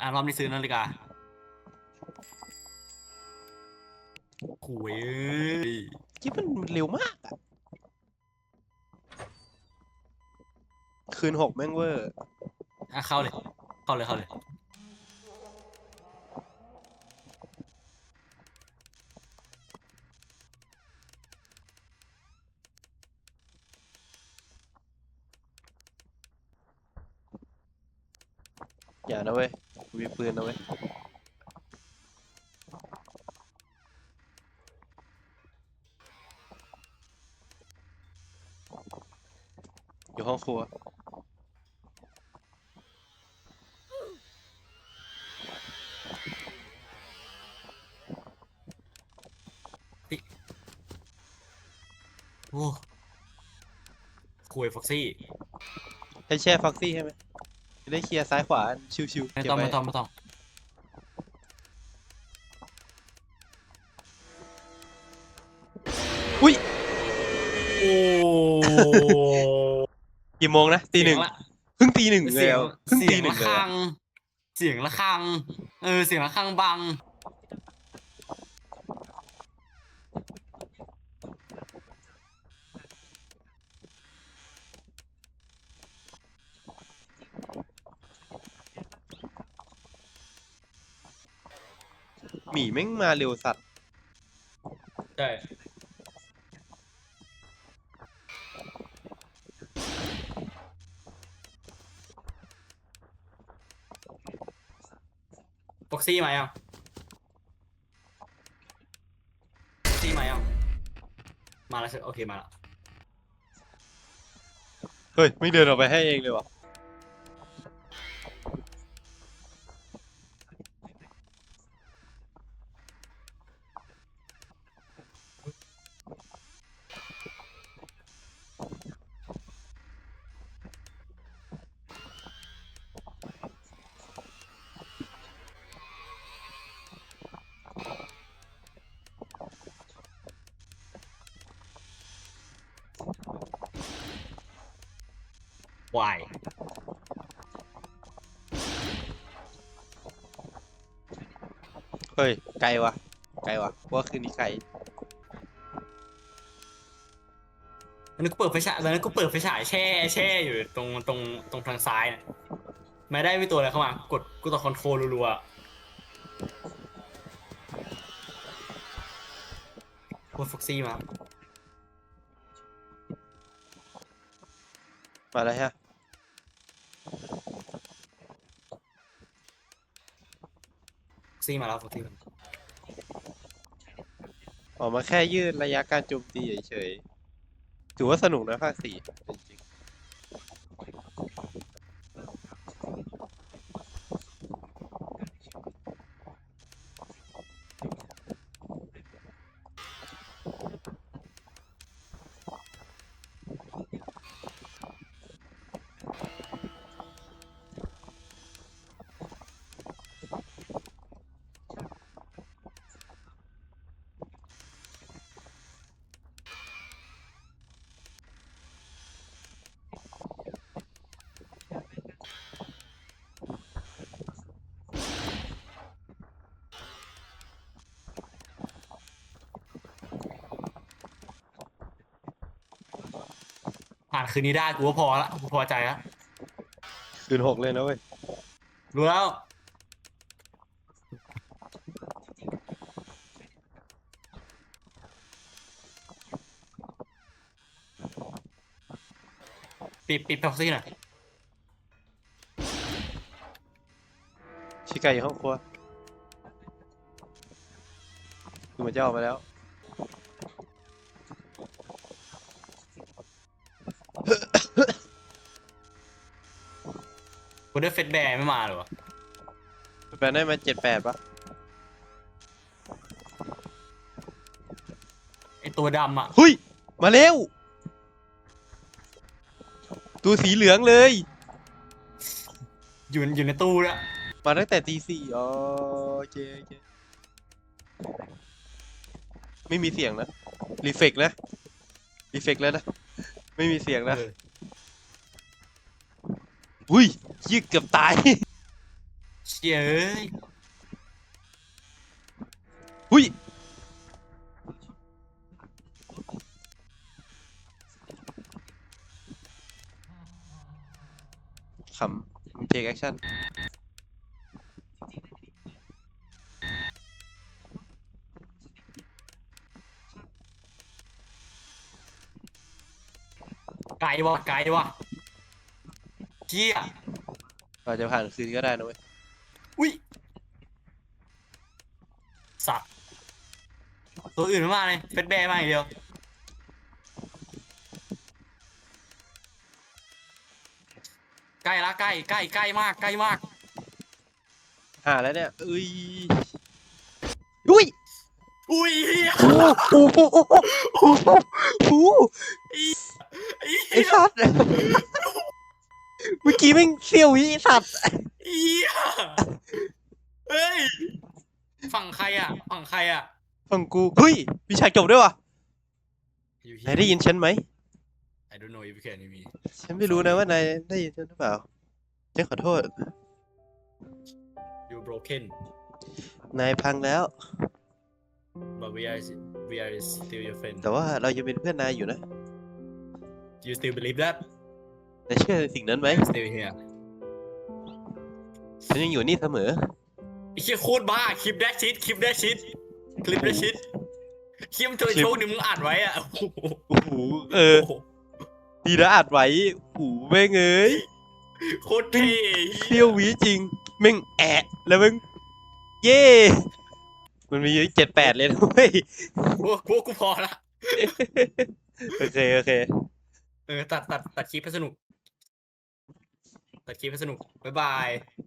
อ่ารอบนี้ซื้อนาฬิกาโอ้ยเอ้ยคิดมันเร็วมากอะคืนหกแม่งเวอร์ อะเข้าเลย เข้าเลย เข้าเลย อย่านะเว้ยกู มีปืนนะเว้ยอยู่ห้องครัวโอ้คุยฟ็อกซี่ให้แช่ฟ็อกซี่ใช่ไหม จะได้เคลียร์ซ้ายขวาชิวๆไม่เก็บต้องไว้ไม่ต้องไม่ต้องอุ้ยโอ้กี่โมงนะตีหนึ่งเพิ่งตีหนึ่งเลเสียยงอะเพิ่งเสีตียงหนึ่งระเลยฆัอะงเสียงระฆัง เออ เสียงระฆังบัง หมีแม่งมาเร็วสัตว์ใช่ฟ็อกซี่มายังฟ็อกซี่มายังมาแล้วใช่โอเคมาแล้วเฮ้ย ไม่เดินออกไปให้เองเลยวะ วาย เฮ้ย ไกลวะ ไกลวะว่าคืนนี้ไกลอันนี้กูเปิดไฟฉายตอนนั้นกูเปิดไฟฉายแช่แช่อยู่ตรงตรงตรงทางซ้ายเนี่ยไม่ได้มีตัวอะไรเข้ามากดกูต่อคอนโทรลรัวๆกูฟ็อกซี่มา มาแล้วฮะ ฟ็อก ซี่มาแล้วฟ็อกซี่มาออกมาแค่ยืดระยะการโจมตีเฉยๆถือว่าสนุกนะภาคสี่านคืนนี้ได้กูก็พอละกูพอใจละๆคืนหกเลยนะเว้ยรู้แล้ว ปิดปิดฟ็อกซี่หน่อยชิไกอยู่ห้องครัวคือเหมันจะออกมาแล้ว กูได้เฟสแบร์ไม่มาเหรอวะแปลได้มาเจ็ดแปดปะไอตัวดำอะหุยมาเร็ว ตัวสีเหลืองเลย อยู่อยู่ในตู้แล้วยมาตั้งแต่ตีสี่อ๋อโอเคโอเค ไม่มีเสียงนะ รีเฟกนะ รีเฟกแล้วนะ ไม่มีเสียงนะ เออ อุ้ย ยิกเกือบตายเชี่ยเอ้ยหุ้ยขำเทคแอคชั่นไกลว่ะไกลว่ะเชี่ย อาจจะผ่านคืนก็ได้นะเว้ยอุ้ยสัตว์ตัวอื่นไม่มาเลยเป็นแบร์มาอย่างเดียวใกล้ละใกล้ใกล้ใกล้มากใกล้มากหาแล้วเนี่ยอุ้ยอุ้ยอุ้ยเหี้ยโอ้โหโอ้โหโอ้โหไอ้ไอ้สัตว์ เมื่อกี้แม่งเสี้ยววิไอ้สัตว์เหี้ยเฮ้ย ฝั่งใครอะ ฝั่งใครอะฟังกูเฮ้ยมีฉากจบด้วยวะนายได้ยินฉันไหม I don't know if you can hear me ฉันไม่รู้นะว่านายได้ยินฉันหรือเปล่าฉันขอโทษ you broken นายพังแล้ว but we are we are still your friend แต่ว่าเรายังเป็นเพื่อนนายอยู่นะ you still believe that นายเชื่อในสิ่งนั้นไหม I'm still here ฉันยังอยู่นี่เสมอ ไอ้เหี้ยโคตรบ้าคลิปแดชชิดคลิปแดชชิดคลิปแดชชิดคลิป โชว์คลิปโชว์หนึ่งมึงอัดไว้อะโอ้โหโอ้โหเออ ดีนะอัดไว้หูแม่งเอ้ยโคตรเท่เซี่ยวหวีจริง แม่งแอะแล้วแม่งเย่มันมีเจ็ดแปดเลยนะเว้ยพวกพวกกูพอละ โอเค โอเคเอ อตัดตัดตัดคลิปให้สนุก ตัดคลิปให้สนุก บ๊ายบาย